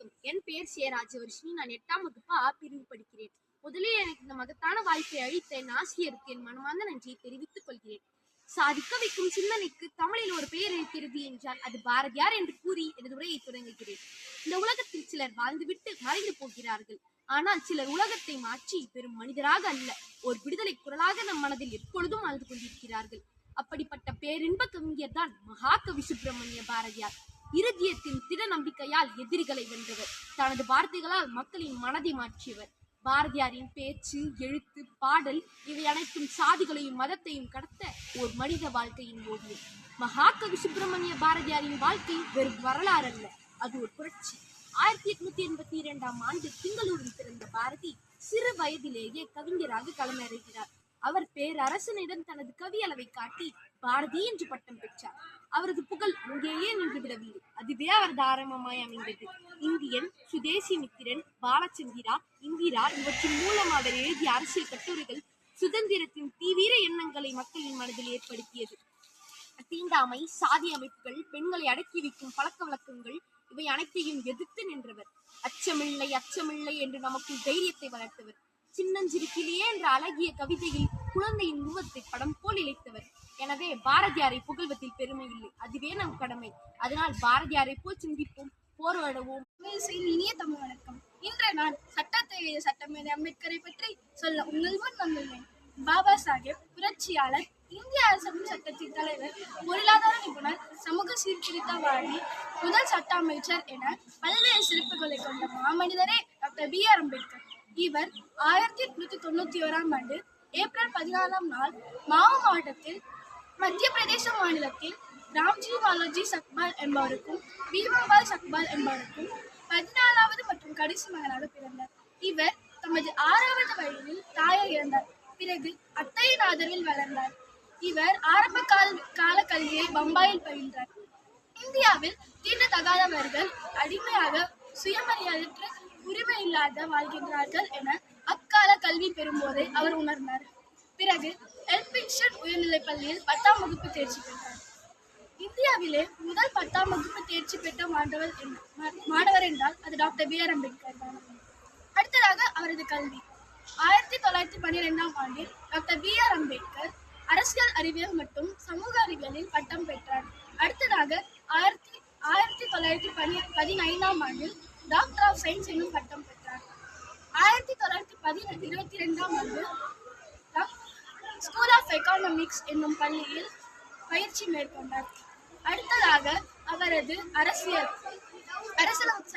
வணக்கம் என் பெயர் சே ராஜவர்ஷினி நான் எட்டாம் வகுப்பு ஆ பிரிவு படிக்கிறேன். முதலில் எனக்கு இந்த மகத்தான வாய்ப்பை அளித்த என் ஆசிரியருக்கு என் மனமார்ந்த நன்றியை தெரிவித்துக் கொள்கிறேன். சாதிக்க வைக்கும் சிந்தனைக்கு தமிழில் ஒரு பெயர் இருக்கிறது என்றால் அது பாரதியார் என்று கூறி எனது உரையை தொடங்குகிறேன். இந்த உலகத்தில் சிலர் வாழ்ந்துவிட்டு மறைந்து போகிறார்கள். ஆனால் சிலர் உலகத்தை மாற்றி பெரும் மனிதராக அல்ல ஒரு விடுதலை குரலாக நம் மனதில் எப்பொழுதும் வாழ்ந்து கொண்டிருக்கிறார்கள். அப்படிப்பட்ட பேரின்ப கவிஞர் தான் மகாகவி சுப்பிரமணிய பாரதியார். இறுதியத்தின் திட நம்பிக்கையால் எதிரிகளை வென்றவர். தனது வார்த்தைகளால் மக்களின் மனதை மாற்றியவர். பாரதியாரின் பேச்சு எழுத்து பாடல் இவை அனைத்தும் சாதிகளையும் மதத்தையும் கடத்த ஒரு மனித வாழ்க்கையின் ஓவியம் மகாகவி சுப்பிரமணிய பாரதியாரின் வாழ்க்கை வெறும் வரலாறு அல்ல அது ஒரு புரட்சி. ஆயிரத்தி எட்நூத்தி எண்பத்தி இரண்டாம் ஆண்டு திங்களூரில் பிறந்த பாரதி சிறு வயதிலேயே கவிஞராக களமிறங்கிறார் அவர் பேரரசனிடம் தனது கவியளவை காட்டி பாரதி என்று பட்டம் பெற்றார். அவரது புகழ் அங்கேயே நின்றுவிடவில்லை. அதுவே அவரது ஆரம்பமாய் அமைந்தது. இந்தியன் சுதேசி மித்திரன் பாலச்சந்திரா இந்திரா இவற்றின் மூலம் அவர் எழுதிய அரசியல் கட்டுரைகள் சுதந்திரத்தின் தீவிர எண்ணங்களை மக்களின் மனதில் ஏற்படுத்தியது. தீண்டாமை சாதி அமைப்புகள் பெண்களை அடக்கி வைக்கும் பழக்க வழக்கங்கள் இவை அனைத்தையும் எதிர்த்து நின்றவர். அச்சமில்லை அச்சமில்லை என்று நமக்கு தைரியத்தை வளர்த்தவர். சின்னஞ்சிறுக்கிலேயே என்ற அழகிய கவிதையில் குழந்தையின் உருவத்தை படம் போல் இழைத்தவர். எனவே பாரதியாரை புகழ்வதில் பெருமை இல்லை. அதுவே நம் கடமை. அதனால் பாரதியாரை போல் சிந்திப்போம் போராடுவோம். இனிய தமிழ் வணக்கம். இன்று நான் சட்டத்தை எழுதிய சட்டமேதை அம்பேத்கரை பற்றி சொல்ல உங்கள் முன் வந்துள்ளேன். பாபா சாஹேப் புரட்சியாளர் இந்திய அரசமைப்பு சட்டத்தின் தலைவர் பொருளாதார நிபுணர் சமூக சீர்திருத்தவாதி முதல் சட்ட அமைச்சர் என பல்வேறு சிறப்புகளை கொண்ட மாமனிதரே டாக்டர் பி ஆர் அம்பேத்கர். இவர் ஆயிரத்தி எட்நூத்தி தொண்ணூத்தி ஓராம் ஆண்டு ஏப்ரல் பதினாலாம் நாள் மாவு மாவட்டத்தில் மத்திய பிரதேச மாநிலத்தில் ராம்ஜி பாலாஜி சக்பால் என்பவருக்கும் பீமாபால் சக்பால் என்பவருக்கும் பதினாலாவது மற்றும் கடைசி மகனாக பிறந்தார். இவர் தமது ஆறாவது வயதில் தாயை இழந்தார். பிறகு அத்தையின் ஆதரவில் வளர்ந்தார். இவர் ஆரம்ப கால கால கல்வியை பம்பாயில் பயின்றார். இந்தியாவில் தீண்டத்தகாதவர்கள் அடிமையாக சுயமரியாதையற்ற உரிமை இல்லாத வாழ்கின்றார்கள் என அக்கால கல்வி பெறும்போதே அவர் உணர்ந்தார். பிறகு எல்பின்ஷன் உயர்நிலைப் பள்ளியில் பத்தாம் வகுப்பு தேர்ச்சி பெற்றார். இந்தியாவிலே முதல் பத்தாம் வகுப்பு தேர்ச்சி பெற்ற மாணவர் மாணவர் என்றால் அது டாக்டர் பி. ஆர். அம்பேத்கர் தான். அடுத்ததாக அவரது கல்வி. ஆயிரத்தி தொள்ளாயிரத்தி பன்னிரெண்டாம் ஆண்டில் டாக்டர் பி. ஆர். அம்பேத்கர் அரசியல் அறிவியல் மற்றும் சமூக அறிவியலில் பட்டம் பெற்றார். அடுத்ததாக ஆயிரத்தி ஆயிரத்தி தொள்ளாயிரத்தி பனி பதினைந்தாம் ஆண்டில் டாக்டர் ஆஃப் சயின்ஸ் என்னும் பட்டம் பெற்றார். ஆயிரத்தி தொள்ளாயிரத்தி பதினெட்டு இருபத்தி ரெண்டாம் ஆண்டு ஸ்கூல் ஆஃப் எக்கானமிக்ஸ் என்னும் பள்ளியில் பயிற்சி மேற்கொண்டார். அடுத்ததாக அவரது அரசியல் அரசியல்